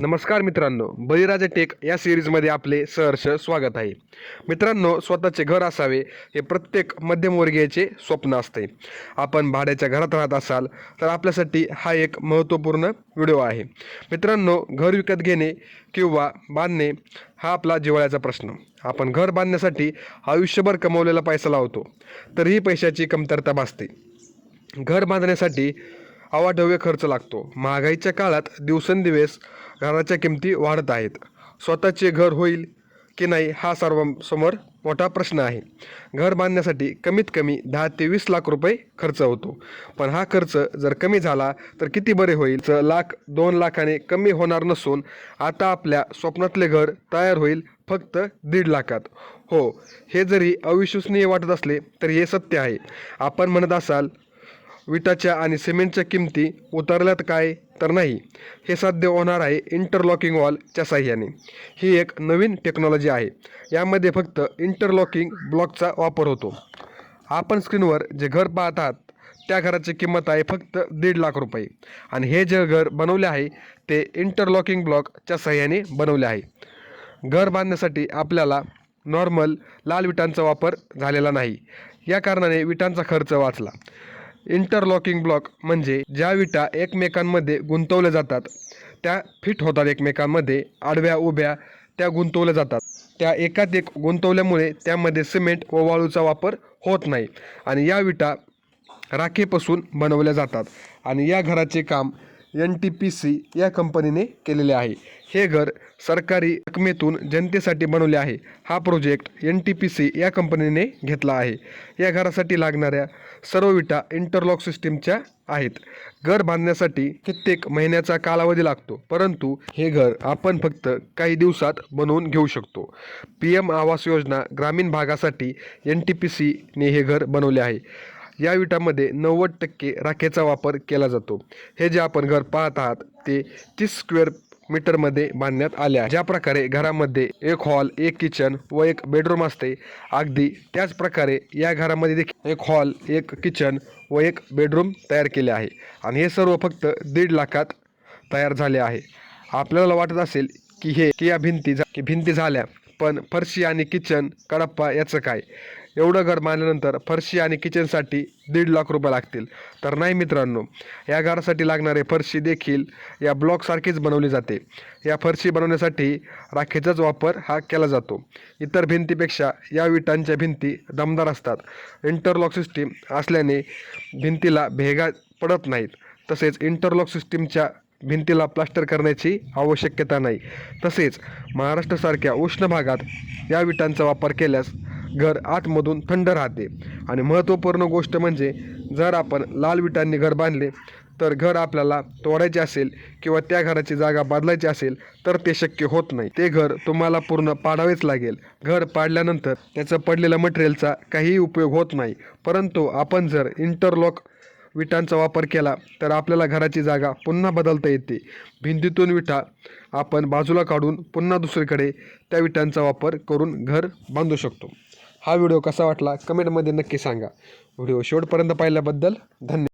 नमस्कार मित्रांनो बळीराजा टेक या सिरीजमध्ये आपले सहर्ष स्वागत आहे. मित्रांनो स्वतःचे घर असावे हे प्रत्येक मध्यमवर्गीयाचे स्वप्न असते. आपण भाड्याच्या घरात राहत असाल तर आपल्यासाठी हा एक महत्त्वपूर्ण व्हिडिओ आहे. मित्रांनो घर विकत घेणे किंवा बांधणे हा आपला जिव्हाळ्याचा प्रश्न. आपण घर बांधण्यासाठी आयुष्यभर कमवलेला पैसा लावतो तरीही पैशाची कमतरता भासते. घर बांधण्यासाठी अवाढव्य खर्च लागतो. महागाईच्या काळात दिवसेंदिवस घराच्या किमती वाढत आहेत. स्वतःचे घर होईल की नाही हा सर्वांसमोर मोठा प्रश्न आहे. घर बांधण्यासाठी कमीत कमी दहा ते वीस लाख रुपये खर्च होतो. पण हा खर्च जर कमी झाला तर किती बरे होईल? तर लाख दोन लाखाने कमी होणार नसून आता आपल्या स्वप्नातले घर तयार होईल फक्त दीड लाखात. हो हे जरी अविश्वसनीय वाटत असले तरी हे सत्य आहे. आपण म्हणत असाल विटाच्या आणि सिमेंटच्या किमती उतरल्यात काय तर नाही. हे साध्य होणार आहे इंटरलॉकिंग वॉलच्या साह्याने. ही एक नवीन टेक्नॉलॉजी आहे. यामध्ये फक्त इंटरलॉकिंग ब्लॉकचा वापर होतो. आपण स्क्रीनवर जे घर पाहत आहात त्या घराची किंमत आहे फक्त दीड लाख रुपये. आणि हे जे घर बनवले आहे ते इंटरलॉकिंग ब्लॉकच्या सहाय्याने बनवले आहे. घर बांधण्यासाठी आपल्याला नॉर्मल लाल विटांचा वापर झालेला नाही. या कारणाने विटांचा खर्च वाचला. इंटरलॉकिंग ब्लॉक म्हणजे ज्या विटा एकमेकांमध्ये गुंतवल्या जातात त्या फिट होतात एकमेकांमध्ये आडव्या उभ्या त्या गुंतवल्या जातात. त्या एकात एक गुंतवल्यामुळे त्यामध्ये सिमेंट व वाळूचा वापर होत नाही आणि या विटा राखेपासून बनवल्या जातात. आणि या घराचे काम एन टी पी सी या कंपनीने केलेले आहे. हे घर सरकारी रकमेतून जनतेसाठी बनवले आहे. हा project N T P C या कंपनीने घेतला आहे. या घरासाठी लागणाऱ्या सर्व विटा इंटरलॉक सिस्टीमच्या आहेत. घर बांधण्यासाठी कित्येक महिन्याचा कालावधी लागतो परंतु हे घर आपण फक्त काही दिवसात बनवून घेऊ शकतो. पी एम आवास योजना ग्रामीण भागासाठी एन टी पी सीने हे घर बनवले आहे. या विटामध्ये नव्वद टक्के राखेचा वापर केला जातो. हे जे आपण घर पाहत आहात ते तीस स्क्वेअर मीटरमध्ये बांधण्यात आल्या ज्या प्रकारे घरामध्ये एक हॉल एक किचन व एक बेडरूम असते अगदी त्याच प्रकारे या घरामध्ये देखील एक हॉल एक किचन व एक बेडरूम तयार केले आहे. आणि हे सर्व फक्त दीड लाखात तयार झाले आहे. आपल्याला वाटत असेल की हे की या भिंती झा- की भिंती झाल्या पण फरशी आणि किचन कडप्पा याचं काय? एवढं घर बांधल्यानंतर फरशी आणि किचनसाठी दीड लाख रुपये लागतील. तर नाही मित्रांनो या घरासाठी लागणारे फरशी देखील या ब्लॉकसारखीच बनवली जाते. या फरशी बनवण्यासाठी राखेचाच वापर हा केला जातो. इतर भिंतीपेक्षा या विटांच्या भिंती दमदार असतात. इंटरलॉक सिस्टीम असल्याने भिंतीला भेगा पडत नाहीत. तसेच इंटरलॉक सिस्टीमच्या भिंतीला प्लास्टर करण्याची आवश्यकता नाही. तसेच महाराष्ट्रासारख्या उष्ण भागात या विटांचा वापर केल्यास घर आतमधून थंड राहते. आणि महत्त्वपूर्ण गोष्ट म्हणजे जर आपण लाल विटांनी घर बांधले तर घर आपल्याला तोडायचे असेल किंवा त्या घराची जागा बदलायची असेल तर ते शक्य होत नाही. ते घर तुम्हाला पूर्ण पाडावेच लागेल. घर पाडल्यानंतर त्याचं पडलेल्या मटेरियलचा काहीही उपयोग होत नाही. परंतु आपण जर इंटरलॉक विटांचा वापर केला तर आपल्याला घराची जागा पुन्हा बदलता येते. भिंतीतून विटा आपण बाजूला काढून पुन्हा दुसरीकडे त्या विटांचा वापर करून घर बांधू शकतो. हा व्हिडिओ कसा वाटला कमेंटमध्ये नक्की सांगा. व्हिडिओ शेवटपर्यंत पाहिल्याबद्दल धन्यवाद